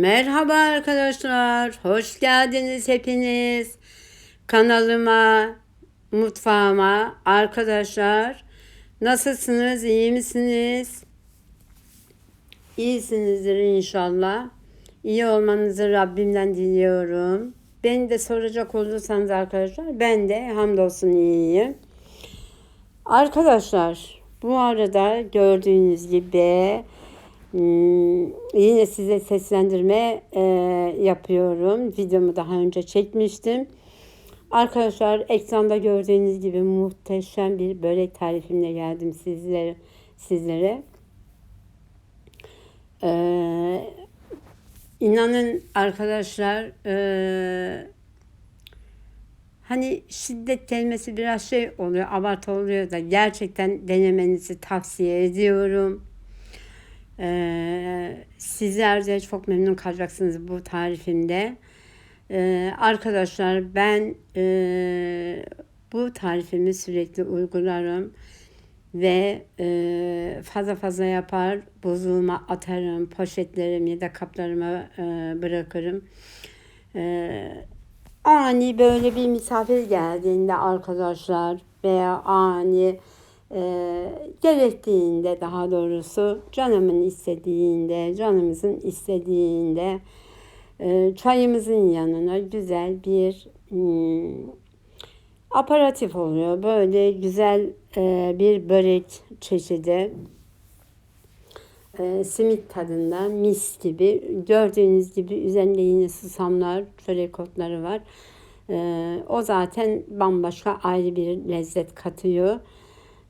Merhaba arkadaşlar, hoş geldiniz hepiniz. Kanalıma, mutfağıma. Arkadaşlar, nasılsınız, iyi misiniz? İyisinizdir inşallah. İyi olmanızı Rabbimden diliyorum. Beni de soracak olursanız arkadaşlar, ben de hamdolsun iyiyim. Arkadaşlar, bu arada gördüğünüz gibi yine size seslendirme e, yapıyorum. Videomu daha önce çekmiştim. Arkadaşlar ekranda gördüğünüz gibi muhteşem bir börek tarifimle geldim sizlere. sizlere. Ee, inanın arkadaşlar e, hani şiddet kelimesi biraz şey oluyor abartı oluyor da gerçekten denemenizi tavsiye ediyorum. Ee, sizler çok memnun kalacaksınız bu tarifimde. Ee, arkadaşlar ben e, bu tarifimi sürekli uygularım ve e, fazla fazla yapar buzluğuma atarım poşetlerimi ya da kaplarıma e, bırakırım. E, ani böyle bir misafir geldiğinde arkadaşlar veya ani e, gerektiğinde daha doğrusu canımın istediğinde, canımızın istediğinde e, çayımızın yanına güzel bir hmm, aparatif oluyor. Böyle güzel e, bir börek çeşidi. E, simit tadında mis gibi. Gördüğünüz gibi üzerinde yine susamlar, çörek otları var. E, o zaten bambaşka ayrı bir lezzet katıyor.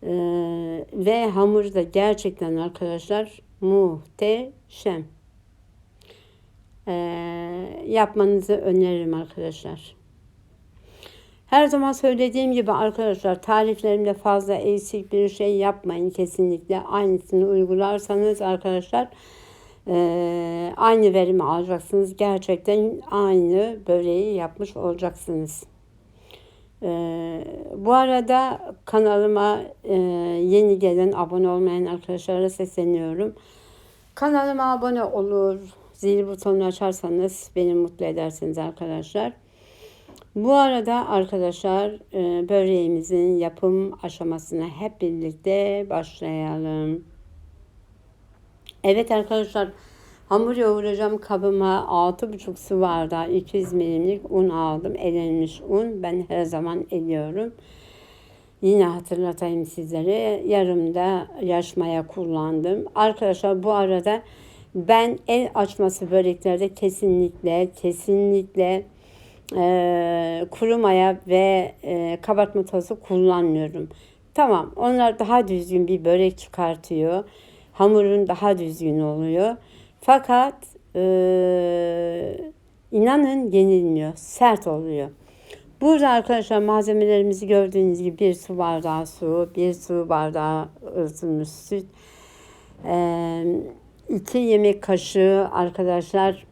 Ee, ve hamur da gerçekten arkadaşlar muhteşem. Ee, yapmanızı öneririm arkadaşlar. Her zaman söylediğim gibi arkadaşlar tariflerimde fazla eksik bir şey yapmayın kesinlikle. Aynısını uygularsanız arkadaşlar e, aynı verimi alacaksınız. Gerçekten aynı böreği yapmış olacaksınız. Ee, bu arada kanalıma e, yeni gelen abone olmayan arkadaşlara sesleniyorum. Kanalıma abone olur, zil butonunu açarsanız beni mutlu edersiniz arkadaşlar. Bu arada arkadaşlar e, böreğimizin yapım aşamasına hep birlikte başlayalım. Evet arkadaşlar Hamur yoğuracağım kabıma 6,5 su bardağı 200 milimlik un aldım. Elenmiş un. Ben her zaman eliyorum. Yine hatırlatayım sizlere. Yarımda yaşmaya kullandım. Arkadaşlar bu arada ben el açması böreklerde kesinlikle kesinlikle e, kuru maya ve e, kabartma tozu kullanmıyorum. Tamam onlar daha düzgün bir börek çıkartıyor. Hamurun daha düzgün oluyor. Fakat e, inanın yenilmiyor. Sert oluyor. Burada arkadaşlar malzemelerimizi gördüğünüz gibi bir su bardağı su, bir su bardağı ısıtılmış süt, e, iki yemek kaşığı arkadaşlar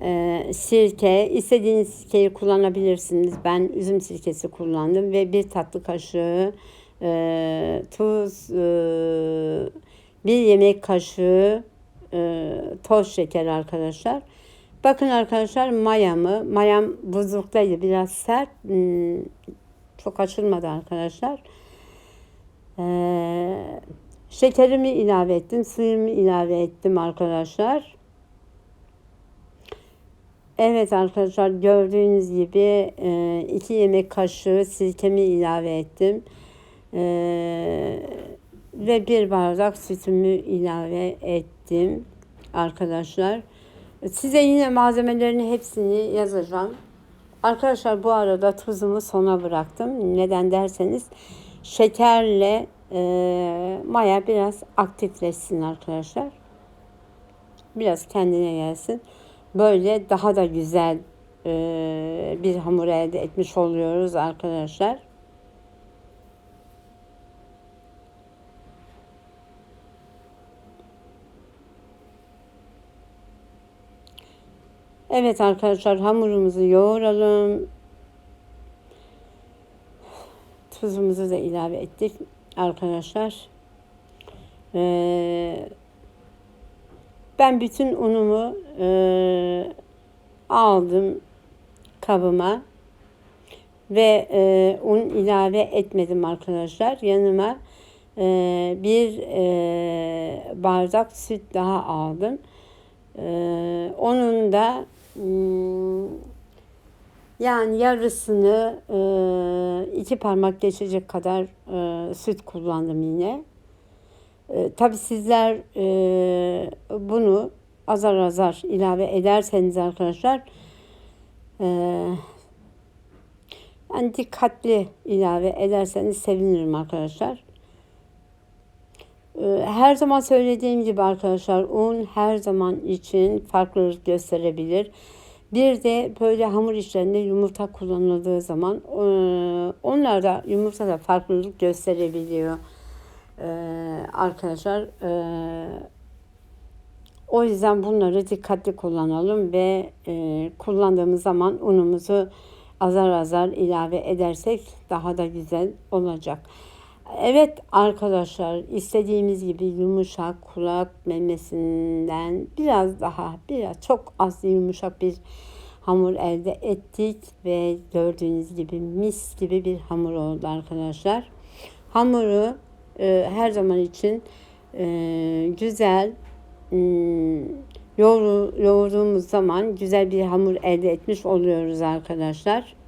e, sirke. istediğiniz sirkeyi kullanabilirsiniz. Ben üzüm sirkesi kullandım ve bir tatlı kaşığı e, tuz, e, bir yemek kaşığı e, toz şeker arkadaşlar. Bakın arkadaşlar mayamı, mayam buzluktaydı biraz sert, hmm, çok açılmadı arkadaşlar. Ee, şekerimi ilave ettim, suyumu ilave ettim arkadaşlar. Evet arkadaşlar gördüğünüz gibi e, iki yemek kaşığı sirkemi ilave ettim. Ee, ve bir bardak sütümü ilave ettim arkadaşlar. Size yine malzemelerini hepsini yazacağım. Arkadaşlar bu arada tuzumu sona bıraktım. Neden derseniz şekerle e, maya biraz aktifleşsin arkadaşlar. Biraz kendine gelsin. Böyle daha da güzel e, bir hamur elde etmiş oluyoruz arkadaşlar. Evet arkadaşlar hamurumuzu yoğuralım. Tuzumuzu da ilave ettik arkadaşlar. Ee, Ben bütün unumu e, aldım kabıma ve e, un ilave etmedim arkadaşlar. Yanıma e, bir e, bardak süt daha aldım. E, onun da yani yarısını e, iki parmak geçecek kadar e, süt kullandım yine. E, Tabi sizler bunu azar azar ilave ederseniz arkadaşlar yani dikkatli ilave ederseniz sevinirim arkadaşlar. E, her zaman söylediğim gibi arkadaşlar un her zaman için farklılık gösterebilir. Bir de böyle hamur işlerinde yumurta kullanıldığı zaman e, onlar da yumurta da farklılık gösterebiliyor e, arkadaşlar. E, o yüzden bunları dikkatli kullanalım ve kullandığımız zaman unumuzu azar azar ilave edersek daha da güzel olacak. Evet arkadaşlar istediğimiz gibi yumuşak kulak memesinden biraz daha biraz çok az yumuşak bir hamur elde ettik ve gördüğünüz gibi mis gibi bir hamur oldu arkadaşlar. Hamuru e, her zaman için e, güzel yoğur, yoğurduğumuz zaman güzel bir hamur elde etmiş oluyoruz arkadaşlar.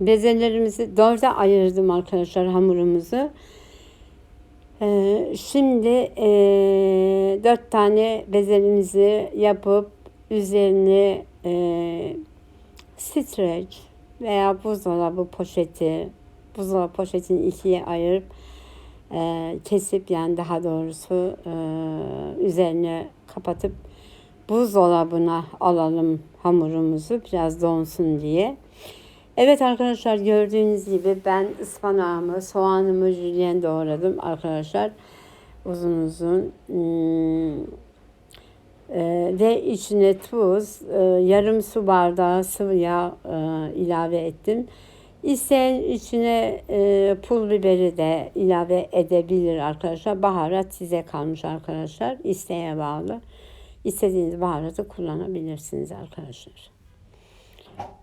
Bezelerimizi dörde ayırdım arkadaşlar hamurumuzu. Ee, şimdi e, dört tane bezelimizi yapıp üzerine e, streç veya buzdolabı poşeti buzdolabı poşetini ikiye ayırıp e, kesip yani daha doğrusu e, üzerine kapatıp buzdolabına alalım hamurumuzu biraz donsun diye. Evet arkadaşlar gördüğünüz gibi ben ıspanağımı, soğanımı jülyen doğradım arkadaşlar. Uzun uzun. Hmm. Ee, ve içine tuz, e, yarım su bardağı sıvı yağ e, ilave ettim. İsteyen içine e, pul biberi de ilave edebilir arkadaşlar. Baharat size kalmış arkadaşlar. İsteğe bağlı. İstediğiniz baharatı kullanabilirsiniz arkadaşlar.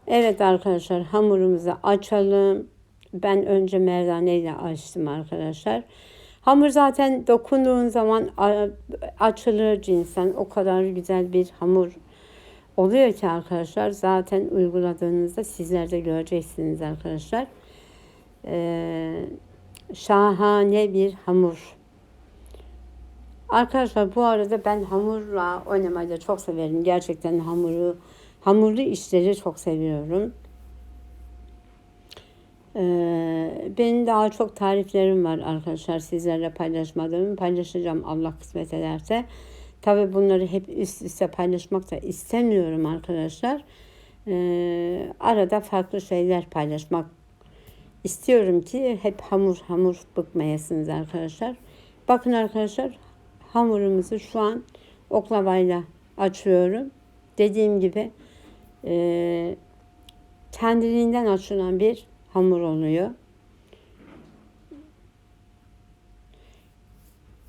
Evet arkadaşlar hamurumuzu açalım. Ben önce merdaneyle açtım arkadaşlar. Hamur zaten dokunduğun zaman açılır cinsen. O kadar güzel bir hamur oluyor ki arkadaşlar. Zaten uyguladığınızda sizler de göreceksiniz arkadaşlar. Ee, şahane bir hamur. Arkadaşlar bu arada ben hamurla oynamayı da çok severim. Gerçekten hamuru Hamurlu işleri çok seviyorum. Ee, benim daha çok tariflerim var arkadaşlar sizlerle paylaşmadığım. Paylaşacağım Allah kısmet ederse. Tabi bunları hep üst üste paylaşmak da istemiyorum arkadaşlar. Ee, arada farklı şeyler paylaşmak istiyorum ki hep hamur hamur bıkmayasınız arkadaşlar. Bakın arkadaşlar hamurumuzu şu an oklavayla açıyorum. Dediğim gibi e, kendiliğinden açılan bir hamur oluyor.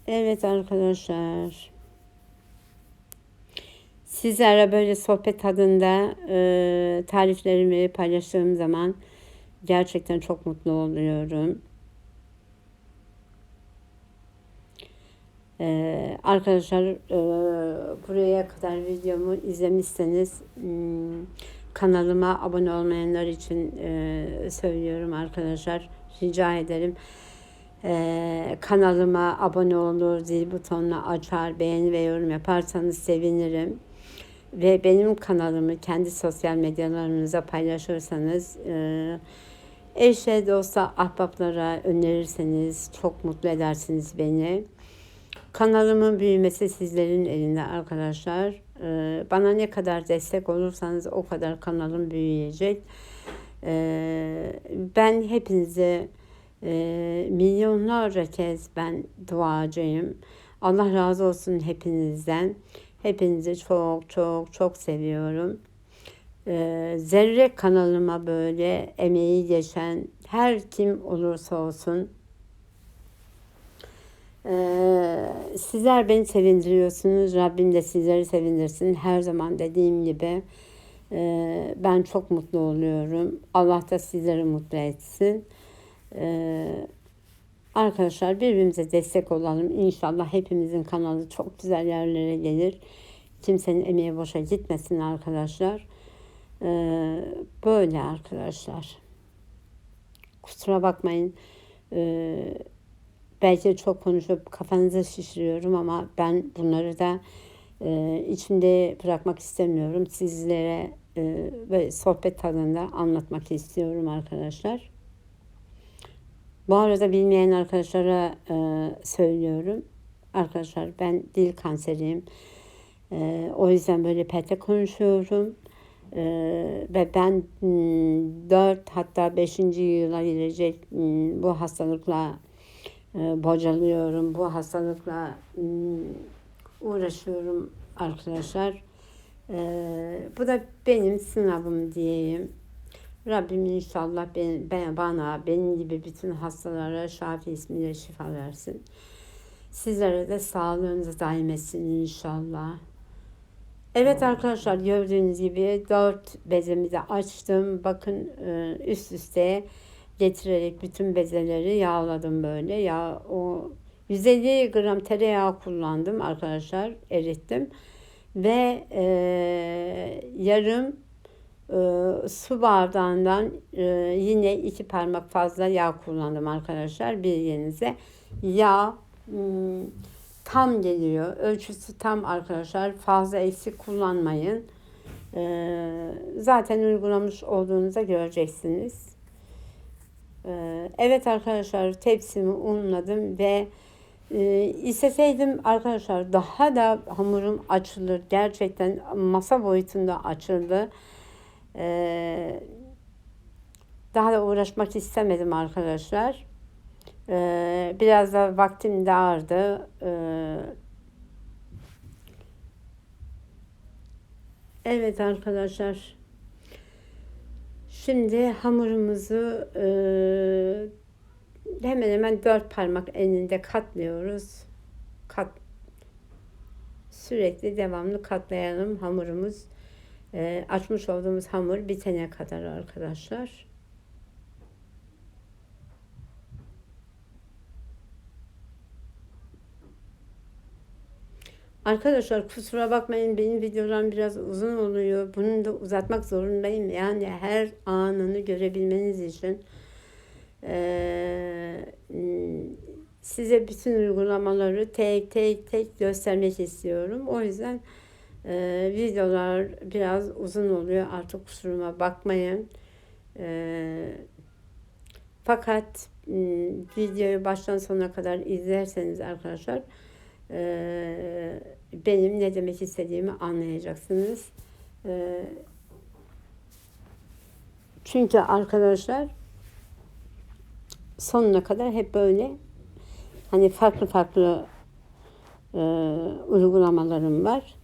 Evet arkadaşlar. Sizlere böyle sohbet tadında e, tariflerimi paylaştığım zaman gerçekten çok mutlu oluyorum. Ee, arkadaşlar e, buraya kadar videomu izlemişseniz hmm, kanalıma abone olmayanlar için e, söylüyorum arkadaşlar. Rica ederim. Ee, kanalıma abone olur, zil butonunu açar, beğeni ve yorum yaparsanız sevinirim. Ve benim kanalımı kendi sosyal medyalarınıza paylaşırsanız e, eşe, dosta, ahbaplara önerirseniz çok mutlu edersiniz beni. Kanalımın büyümesi sizlerin elinde arkadaşlar. Ee, bana ne kadar destek olursanız o kadar kanalım büyüyecek. Ee, ben hepinize e, milyonlarca kez ben duacıyım. Allah razı olsun hepinizden. Hepinizi çok çok çok seviyorum. e, Zerre kanalıma böyle emeği geçen her kim olursa olsun ee, sizler beni sevindiriyorsunuz. Rabbim de sizleri sevindirsin. Her zaman dediğim gibi e, ben çok mutlu oluyorum. Allah da sizleri mutlu etsin. Ee, arkadaşlar birbirimize destek olalım. İnşallah hepimizin kanalı çok güzel yerlere gelir. Kimsenin emeği boşa gitmesin arkadaşlar. Ee, böyle arkadaşlar. Kusura bakmayın. Ee, belki çok konuşup kafanızı şişiriyorum ama ben bunları da e, içinde bırakmak istemiyorum. Sizlere e, böyle sohbet tadında anlatmak istiyorum arkadaşlar. Bu arada bilmeyen arkadaşlara e, söylüyorum. Arkadaşlar ben dil kanseriyim. E, o yüzden böyle pete konuşuyorum. E, ve ben 4 hatta 5. yıla girecek m, bu hastalıkla bocalıyorum. Bu hastalıkla m, uğraşıyorum arkadaşlar. E, bu da benim sınavım diyeyim. Rabbim inşallah ben, ben, bana, benim gibi bütün hastalara Şafi ismiyle şifa versin. Sizlere de sağlığınızı daim etsin inşallah. Evet arkadaşlar gördüğünüz gibi dört bezemi de açtım. Bakın e, üst üste getirerek bütün bezeleri yağladım böyle. Ya o 150 gram tereyağı kullandım arkadaşlar erittim. Ve e, yarım e, su bardağından e, yine iki parmak fazla yağ kullandım arkadaşlar bir yerinize. Yağ hmm, tam geliyor. Ölçüsü tam arkadaşlar. Fazla eksik kullanmayın. E, zaten uygulamış olduğunuzda göreceksiniz. E, evet arkadaşlar tepsimi unladım ve e, isteseydim arkadaşlar daha da hamurum açılır. Gerçekten masa boyutunda açıldı. Ee, daha da uğraşmak istemedim arkadaşlar. Ee, biraz da vaktim dardı. Ee, evet arkadaşlar. Şimdi hamurumuzu e, hemen hemen dört parmak eninde katlıyoruz. Kat sürekli devamlı katlayalım hamurumuz e, açmış olduğumuz hamur bitene kadar arkadaşlar. Arkadaşlar kusura bakmayın benim videolarım biraz uzun oluyor. Bunu da uzatmak zorundayım. Yani her anını görebilmeniz için ee, size bütün uygulamaları tek tek tek göstermek istiyorum. O yüzden ee, videolar biraz uzun oluyor. Artık kusuruma bakmayın. Ee, fakat ıı, videoyu baştan sona kadar izlerseniz arkadaşlar e, benim ne demek istediğimi anlayacaksınız. E, çünkü arkadaşlar sonuna kadar hep böyle hani farklı farklı e, uygulamalarım var.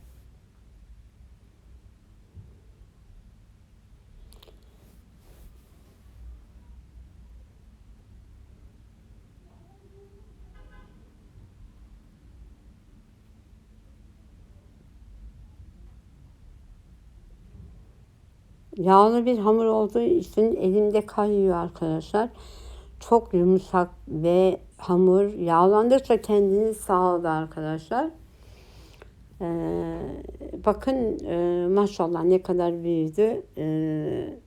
Yağlı bir hamur olduğu için elimde kayıyor arkadaşlar. Çok yumuşak ve hamur yağlandıkça kendini sağladı arkadaşlar. Ee, bakın e, maşallah ne kadar büyüdü. Ee,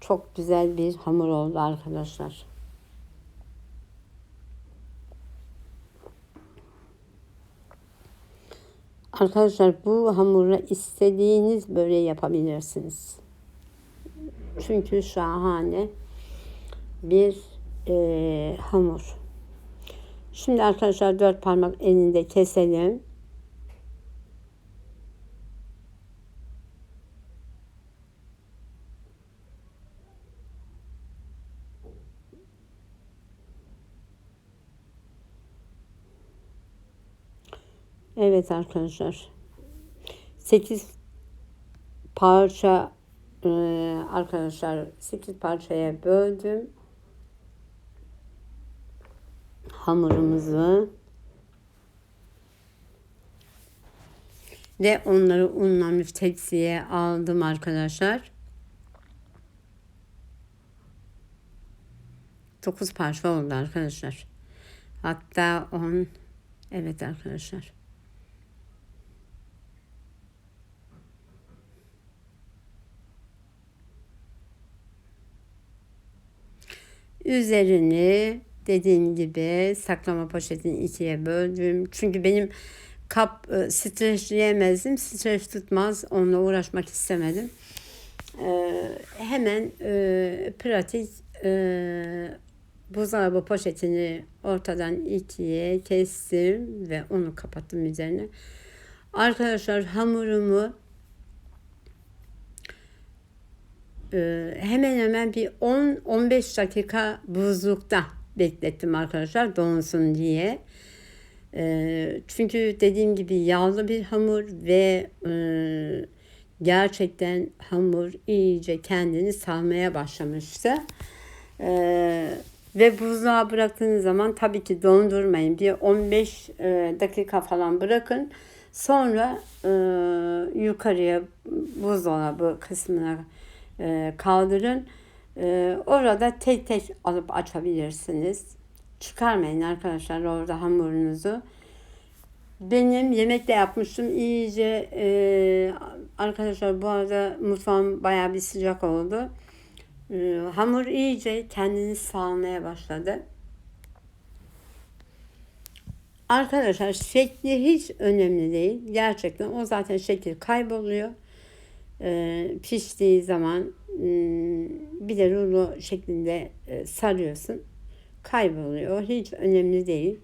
çok güzel bir hamur oldu arkadaşlar. Arkadaşlar bu hamuru istediğiniz böyle yapabilirsiniz. Çünkü şahane bir e, hamur. Şimdi arkadaşlar dört parmak elinde keselim. Evet arkadaşlar. 8 parça e, arkadaşlar 8 parçaya böldüm. Hamurumuzu ve onları unlanmış tepsiye aldım arkadaşlar. 9 parça oldu arkadaşlar. Hatta 10 evet arkadaşlar. Üzerini dediğim gibi saklama poşetini ikiye böldüm. Çünkü benim kap e, streçleyemezdim. Streç tutmaz. Onunla uğraşmak istemedim. E, hemen e, pratik e, buzdolabı poşetini ortadan ikiye kestim ve onu kapattım üzerine. Arkadaşlar hamurumu e, hemen hemen bir 10-15 dakika buzlukta beklettim arkadaşlar donsun diye. E, çünkü dediğim gibi yağlı bir hamur ve e, gerçekten hamur iyice kendini salmaya başlamıştı. Ve buzluğa bıraktığınız zaman tabii ki dondurmayın. Bir 15 e, dakika falan bırakın. Sonra e, yukarıya buzdolabı kısmına e, kaldırın. E, orada tek tek alıp açabilirsiniz. Çıkarmayın arkadaşlar orada hamurunuzu. Benim yemekte yapmıştım. İyice e, arkadaşlar bu arada mutfağım bayağı bir sıcak oldu. E, hamur iyice kendini sağlamaya başladı. Arkadaşlar şekli hiç önemli değil. Gerçekten o zaten şekil kayboluyor. E, piştiği zaman hmm, bir de rulo şeklinde e, sarıyorsun. Kayboluyor. Hiç önemli değil.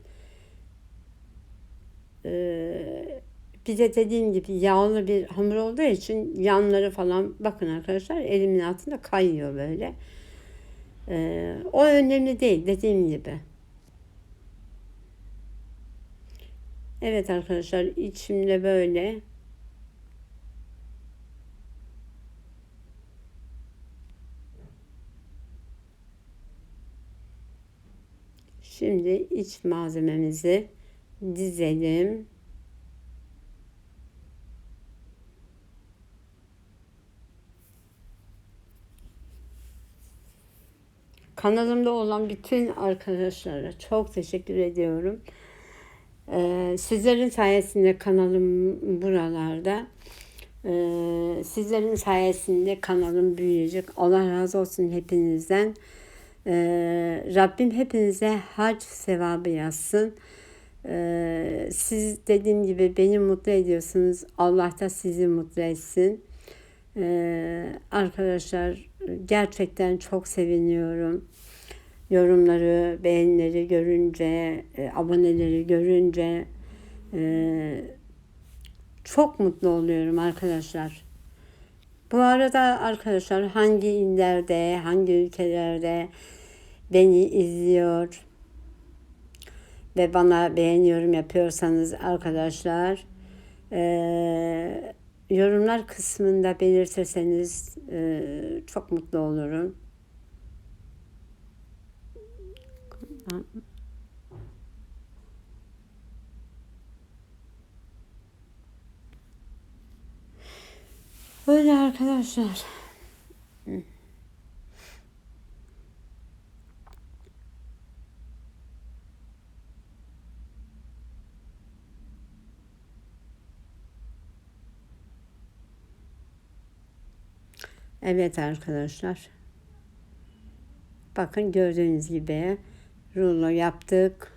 Bir de dediğim gibi yağlı bir hamur olduğu için yanları falan bakın arkadaşlar elimin altında kayıyor böyle. Ee, o önemli değil dediğim gibi. Evet arkadaşlar içimde böyle Şimdi iç malzememizi dizelim. Kanalımda olan bütün arkadaşlara çok teşekkür ediyorum. Ee, sizlerin sayesinde kanalım buralarda. Ee, sizlerin sayesinde kanalım büyüyecek. Allah razı olsun hepinizden. Ee, Rabbim hepinize hac sevabı yazsın. Ee, siz dediğim gibi beni mutlu ediyorsunuz. Allah da sizi mutlu etsin. Ee, arkadaşlar gerçekten çok seviniyorum. Yorumları, beğenileri görünce, e, aboneleri görünce e, çok mutlu oluyorum arkadaşlar. Bu arada arkadaşlar hangi illerde, hangi ülkelerde beni izliyor ve bana beğeniyorum yapıyorsanız arkadaşlar yorumlar kısmında belirtirseniz çok mutlu olurum. Öyle arkadaşlar. Evet arkadaşlar. Bakın gördüğünüz gibi rulo yaptık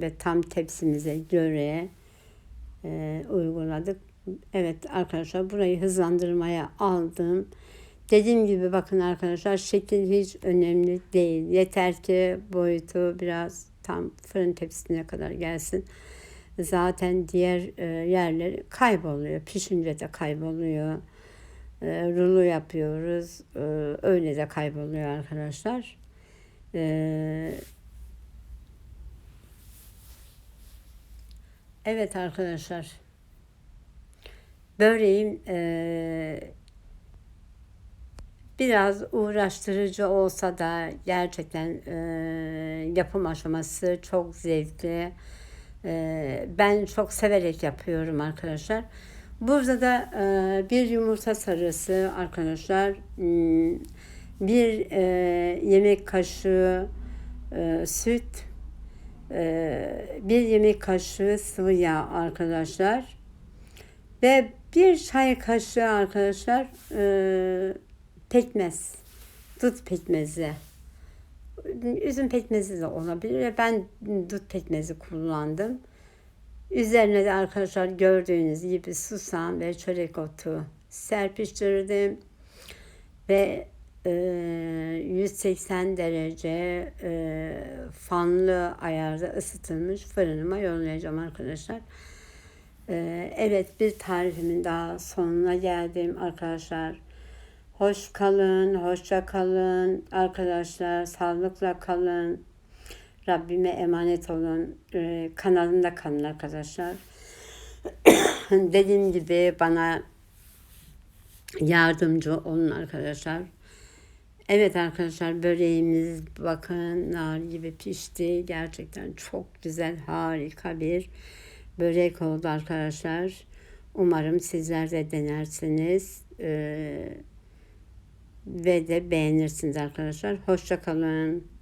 ve tam tepsimize göre e, uyguladık. Evet arkadaşlar burayı hızlandırmaya aldım. Dediğim gibi bakın arkadaşlar şekil hiç önemli değil. Yeter ki boyutu biraz tam fırın tepsisine kadar gelsin. Zaten diğer e, yerleri kayboluyor. Pişince de kayboluyor. E, rulo yapıyoruz. E, öyle de kayboluyor arkadaşlar. E, evet arkadaşlar. Böreğim e, Biraz uğraştırıcı olsa da gerçekten e, yapım aşaması çok zevkli. E, ben çok severek yapıyorum arkadaşlar. Burada da e, bir yumurta sarısı arkadaşlar. Hmm, Bir e, yemek kaşığı e, süt. e, bir yemek kaşığı sıvı yağ arkadaşlar. Ve bir çay kaşığı arkadaşlar e, pekmez. Dut pekmezi. Üzüm pekmezi de olabilir. Ben dut pekmezi kullandım. Üzerine de arkadaşlar gördüğünüz gibi susam ve çörek otu serpiştirdim. Ve e, 180 derece e, fanlı ayarda ısıtılmış fırınıma yollayacağım arkadaşlar. E, evet bir tarifimin daha sonuna geldim arkadaşlar. Hoş kalın, hoşça kalın arkadaşlar. Sağlıkla kalın. Rabbime emanet olun. Ee, kanalımda kalın arkadaşlar. Dediğim gibi bana yardımcı olun arkadaşlar. Evet arkadaşlar böreğimiz bakın nar gibi pişti. Gerçekten çok güzel harika bir börek oldu arkadaşlar. Umarım sizler de denersiniz. Ee, ve de beğenirsiniz arkadaşlar. Hoşça kalın.